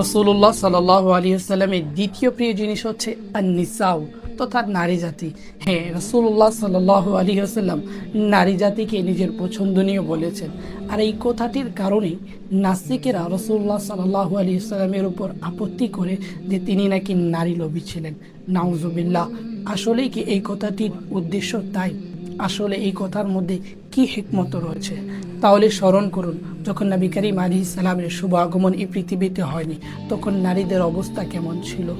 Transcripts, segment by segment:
রসুল্লাহ সাল্লাহ আলিয়াল্লামের দ্বিতীয় প্রিয় জিনিস হচ্ছে আন্নিসাউ তথা নারী জাতি। হ্যাঁ রসুল্লাহ সাল্লাহ আলী নারী জাতিকে নিজের পছন্দনীয় বলেছেন। আর এই কথাটির কারণেই নাস্তিকেরা রসুল্লাহ সাল্লাহ আলী উপর আপত্তি করে যে তিনি নাকি নারী লোভী ছিলেন। নাউজুবিল্লাহ, আসলেই কি এই কথাটির উদ্দেশ্য তাই? আসলে এই কথার মধ্যে কি হিকমত রয়েছে? তাহলে স্মরণ করুন, যখন নবী করিম আলী ইসলামের শুভ আগমন এই পৃথিবীতে হয়নি, তখন নারীদের অবস্থা কেমন ছিল?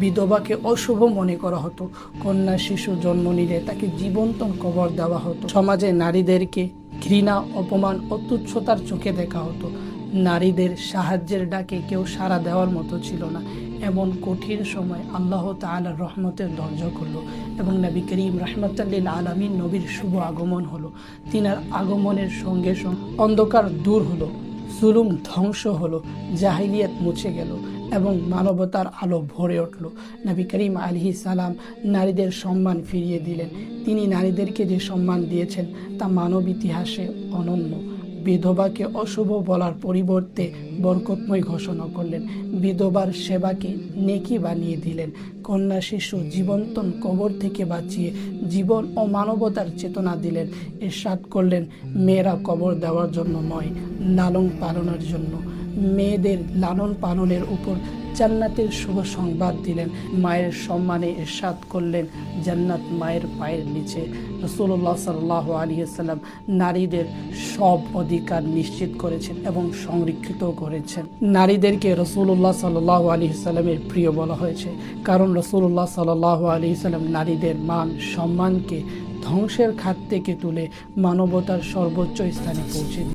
বিধবাকে অশুভ মনে করা হতো, কন্যা শিশু জন্ম নিলে তাকে জীবন্ত কবর দেওয়া হতো, সমাজে নারীদেরকে ঘৃণা, অপমান ও তুচ্ছতার চোখে দেখা হতো, নারীদের সাহায্যের ডাকে কেউ সাড়া দেওয়ার মতো ছিল না। এমন কঠিন সময় আল্লাহ তাআলার রহমতের দরজা করল এবং নবী করিম রহমতাল্লিল আলমীর নবীর শুভ আগমন হলো। তিনার আগমনের সঙ্গে সঙ্গে অন্ধকার দূর হলো, জুলুম ধ্বংস হলো, জাহিলিয়াত মুছে গেল এবং মানবতার আলো ভরে উঠল। নবী করিম আলহি সালাম নারীদের সম্মান ফিরিয়ে দিলেন। তিনি নারীদেরকে যে সম্মান দিয়েছেন তা মানব ইতিহাসে অনন্য। বিধবাকে অশুভ বলার পরিবর্তে বরকতময় ঘোষণা করলেন। বিধবার সেবাকে নেকি বানিয়ে দিলেন। কন্যা শিশু জীবন্তন কবর থেকে বাঁচিয়ে জীবন ও মানবতার চেতনা দিলেন। এরশাদ করলেন, মেয়েরা কবর দেওয়ার জন্য নয়, লালন পালনের জন্য। মেয়েদের লালন পালনের উপর জান্নাতের শুভ সংবাদ দিলেন। মায়ের সম্মানে এরশাদ করলেন জান্নাত মায়ের পায়ের নিচে। রসুল্লাহ সাল্লাহ আলিয়াল্লাম নারীদের সব অধিকার নিশ্চিত করেছেন এবং সংরক্ষিত করেছেন। নারীদেরকে রসুল্লাহ সাল্লাহ আলী সাল্লামের প্রিয় বলা হয়েছে। কারণ রসুল্লাহ সাল্লাহ আলী সাল্লাম নারীদের মান, সম্মানকে ধ্বংসের খাত থেকে তুলে মানবতার সর্বোচ্চ স্থানে পৌঁছে